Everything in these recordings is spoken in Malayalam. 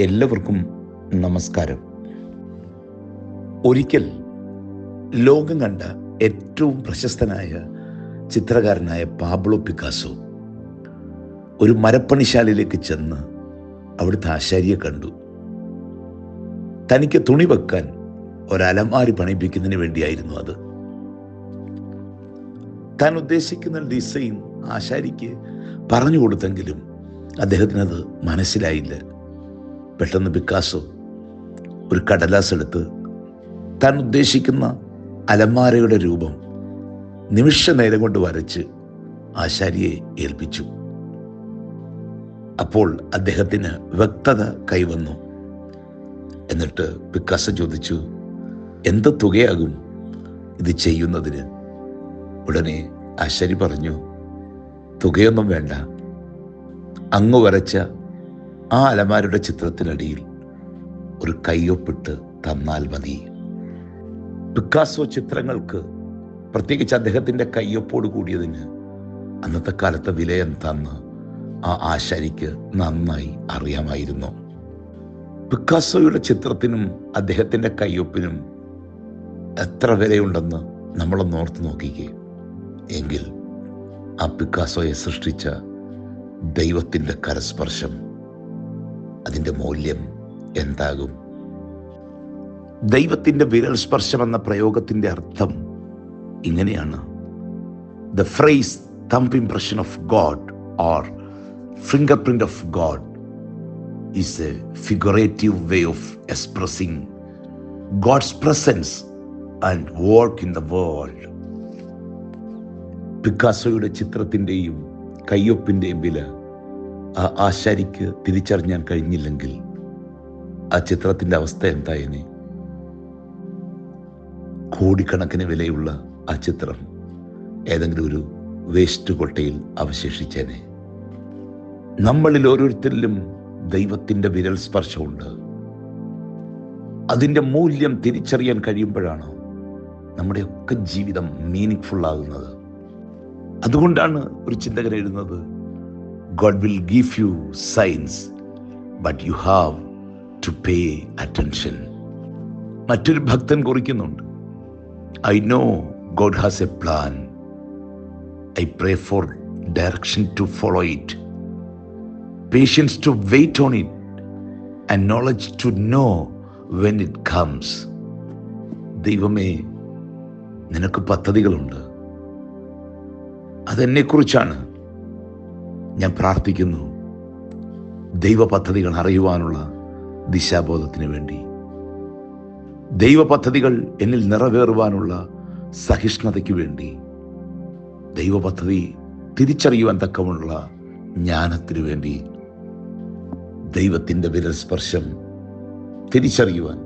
എല്ലാവർക്കും നമസ്കാരം. ഒരിക്കൽ ലോകം കണ്ട ഏറ്റവും പ്രശസ്തനായ ചിത്രകാരനായ പാബ്ലോ പിക്കാസോ ഒരു മരപ്പണിശാലയിലേക്ക് ചെന്ന് അവിടുത്തെ ആശാരിയെ കണ്ടു. തനിക്ക് തുണി വെക്കാൻ ഒരലമാരി പണിപ്പിക്കുന്നതിന് വേണ്ടിയായിരുന്നു അത്. താൻ ഉദ്ദേശിക്കുന്ന ഡിസൈൻ ആശാരിക്ക് പറഞ്ഞു കൊടുത്തെങ്കിലും അദ്ദേഹത്തിനത് മനസ്സിലായില്ല. പെട്ടെന്ന് പിക്കാസോ ഒരു കടലാസ് എടുത്ത് താൻ ഉദ്ദേശിക്കുന്ന അലമാരയുടെ രൂപം നിമിഷ നേരം കൊണ്ട് വരച്ച് ആശാരിയെ ഏൽപ്പിച്ചു. അപ്പോൾ അദ്ദേഹത്തിന് വ്യക്തത കൈവന്നു. എന്നിട്ട് പിക്കാസോ ചോദിച്ചു എന്ത് തുകയാകും ഇത് ചെയ്യുന്നതിന്? ഉടനെ ആശാരി പറഞ്ഞു തുകയൊന്നും വേണ്ട. അങ്ങ് വരച്ച ആ അലമാരുടെ ചിത്രത്തിനടിയിൽ ഒരു കയ്യൊപ്പിട്ട് തന്നാൽ മതി. പിക്കാസോ ചിത്രങ്ങൾക്ക് പ്രത്യേകിച്ച് അദ്ദേഹത്തിന്റെ കയ്യൊപ്പോട് കൂടിയതിന് അന്നത്തെ കാലത്തെ വില എന്താന്ന് ആ ആശാരിക്ക് നന്നായി അറിയാമായിരുന്നു. പിക്കാസോയുടെ ചിത്രത്തിനും അദ്ദേഹത്തിന്റെ കയ്യൊപ്പിനും എത്ര വിലയുണ്ടെന്ന് നമ്മളൊന്ന് ഓർത്ത് നോക്കിക്കേ. എങ്കിൽ ആ പിക്കാസോയെ സൃഷ്ടിച്ച ദൈവത്തിന്റെ കരസ്പർശം അതിന്റെ മൂല്യം എന്താകും? ദൈവത്തിന്റെ വിരൽ സ്പർശം എന്ന പ്രയോഗത്തിന്റെ അർത്ഥം ഇങ്ങനെയാണ്. The phrase thumb impression of God or finger print of God is a figurative way of expressing God's presence and work in the world പിക്കാസോയുടെ ചിത്രത്തിന്റെയും കയ്യൊപ്പിന്റെയും വില ആ ആശാരിക്ക് തിരിച്ചറിഞ്ഞാൻ കഴിഞ്ഞില്ലെങ്കിൽ ആ ചിത്രത്തിന്റെ അവസ്ഥ എന്തായനെ? കോടിക്കണക്കിന് വിലയുള്ള ആ ചിത്രം ഏതെങ്കിലും ഒരു വേസ്റ്റ് കൊട്ടയിൽ അവശേഷിച്ചേനെ. നമ്മളിൽ ഓരോരുത്തരിലും ദൈവത്തിന്റെ വിരൽ സ്പർശമുണ്ട്. അതിന്റെ മൂല്യം തിരിച്ചറിയാൻ കഴിയുമ്പോഴാണ് നമ്മുടെയൊക്കെ ജീവിതം മീനിങ് ഫുൾ ആകുന്നത്. അതുകൊണ്ടാണ് ഒരു ചിന്തകൻ എഴുതുന്നത് God will give you signs but you have to pay attention മറ്റൊരു ഭക്തൻ കുറിക്കുന്നുണ്ട്. I know God has a plan I pray for direction to follow it patience to wait on it and knowledge to know when it comes ദൈവമേ നിനക്ക് പദ്ധതികളുണ്ട്. അതെന്നെക്കുറിച്ചാണ് ഞാൻ പ്രാർത്ഥിക്കുന്നു ദൈവ പദ്ധതികൾ അറിയുവാനുള്ള ദിശാബോധത്തിന് വേണ്ടി. ദൈവ പദ്ധതികൾ എന്നിൽ നിറവേറുവാനുള്ള സഹിഷ്ണുതയ്ക്ക് വേണ്ടി. ദൈവ പദ്ധതി തിരിച്ചറിയുവാൻ തക്കമുള്ള ജ്ഞാനത്തിനു വേണ്ടി. ദൈവത്തിന്റെ വിരൽ സ്പർശം തിരിച്ചറിയുവാൻ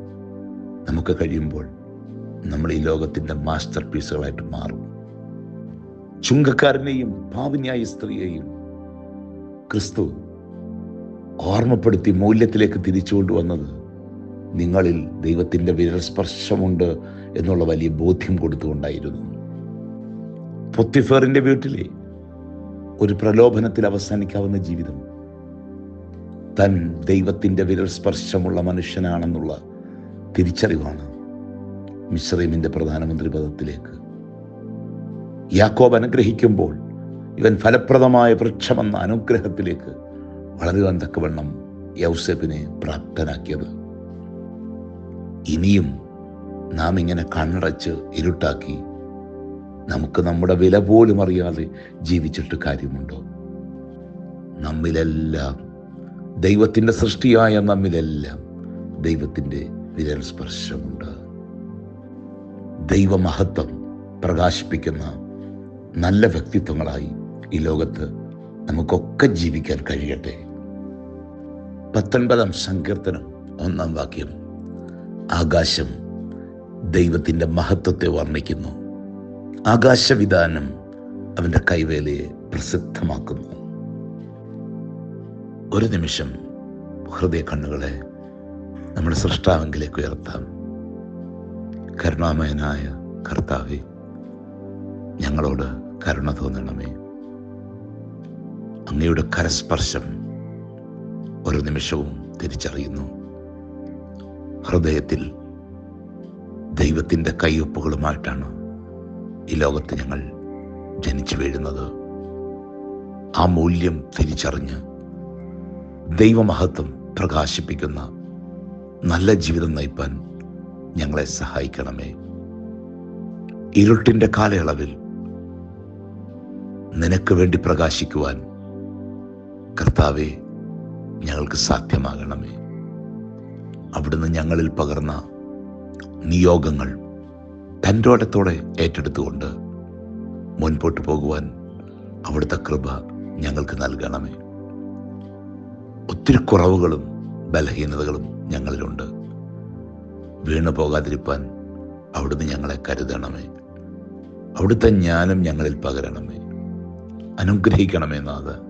നമുക്ക് കഴിയുമ്പോൾ നമ്മൾ ഈ ലോകത്തിന്റെ മാസ്റ്റർ പീസുകളായിട്ട് മാറും. ചുങ്കക്കാരനെയും പാവിന്യായ സ്ത്രീയെയും ക്രിസ്തു ഓർമ്മപ്പെടുത്തി മൂല്യത്തിലേക്ക് തിരിച്ചു കൊണ്ടുവന്നത് നിങ്ങളിൽ ദൈവത്തിന്റെ വിരൽസ്പർശമുണ്ട് എന്നുള്ള വലിയ ബോധ്യം കൊടുത്തുകൊണ്ടായിരുന്നു. പൊത്തിഫേറിന്റെ വീട്ടിലെ ഒരു പ്രലോഭനത്തിൽ അവസാനിക്കാവുന്ന ജീവിതം തൻ ദൈവത്തിന്റെ വിരൽ സ്പർശമുള്ള മനുഷ്യനാണെന്നുള്ള തിരിച്ചറിവാണ് മിശ്രീമിന്റെ പ്രധാനമന്ത്രി പദത്തിലേക്ക്. യാക്കോബ് അനുഗ്രഹിക്കുമ്പോൾ ഇവൻ ഫലപ്രദമായ വൃക്ഷമെന്ന അനുഗ്രഹത്തിലേക്ക് വളരുവാൻ തക്കവണ്ണം യൗസഫിനെ പ്രാപ്തനാക്കിയത്. ഇനിയും നാം ഇങ്ങനെ കണ്ണടച്ച് ഇരുട്ടാക്കി നമുക്ക് നമ്മുടെ വില പോലും അറിയാതെ ജീവിച്ചിട്ട് കാര്യമുണ്ടോ? നമ്മിലെല്ലാം ദൈവത്തിന്റെ സൃഷ്ടിയായ നമ്മിലെല്ലാം ദൈവത്തിന്റെ വിരൽ സ്പർശമുണ്ട്. ദൈവമഹത്വം പ്രകാശിപ്പിക്കുന്ന നല്ല വ്യക്തിത്വങ്ങളായി ഈ ലോകത്ത് നമുക്കൊക്കെ ജീവിക്കാൻ കഴിയട്ടെ. പത്തൊൻപതാം സങ്കീർത്തനം ഒന്നാം വാക്യം. ആകാശം ദൈവത്തിന്റെ മഹത്വത്തെ വർണിക്കുന്നു. ആകാശവിധാനം അവന്റെ കൈവേലയെ പ്രസിദ്ധമാക്കുന്നു. ഒരു നിമിഷം ഹൃദയ കണ്ണുകളെ നമ്മുടെ സൃഷ്ടാവെങ്കിലേക്ക് ഉയർത്താം. കരുണാമയനായ കർത്താവെ ഞങ്ങളോട് കരുണ തോന്നണമേ. അങ്ങയുടെ കരസ്പർശം ഒരു നിമിഷവും തിരിച്ചറിയുന്നു. ഹൃദയത്തിൽ ദൈവത്തിന്റെ കയ്യൊപ്പുകളുമായിട്ടാണ് ഈ ലോകത്ത് ഞങ്ങൾ ജനിച്ചു വീഴുന്നത്. ആ മൂല്യം തിരിച്ചറിഞ്ഞ് ദൈവമഹത്വം പ്രകാശിപ്പിക്കുന്ന നല്ല ജീവിതം നയിപ്പാൻ ഞങ്ങളെ സഹായിക്കണമേ. ഇരുട്ടിന്റെ കാലയളവിൽ നിനക്ക് വേണ്ടി പ്രകാശിക്കുവാൻ കർത്താവെ ഞങ്ങൾക്ക് സാധ്യമാകണമേ. അവിടുന്ന് ഞങ്ങളിൽ പകർന്ന നിയോഗങ്ങൾ തന്റോടത്തോടെ ഏറ്റെടുത്തുകൊണ്ട് മുൻപോട്ട് പോകുവാൻ അവിടുത്തെ കൃപ ഞങ്ങൾക്ക് നൽകണമേ. ഒത്തിരി കുറവുകളും ബലഹീനതകളും ഞങ്ങളിലുണ്ട്. വീണു പോകാതിരിപ്പാൻ അവിടുന്ന് ഞങ്ങളെ കരുതണമേ. അവിടുത്തെ ജ്ഞാനം ഞങ്ങളിൽ പകരണമേ. അനുഗ്രഹിക്കണമേ നാഥ.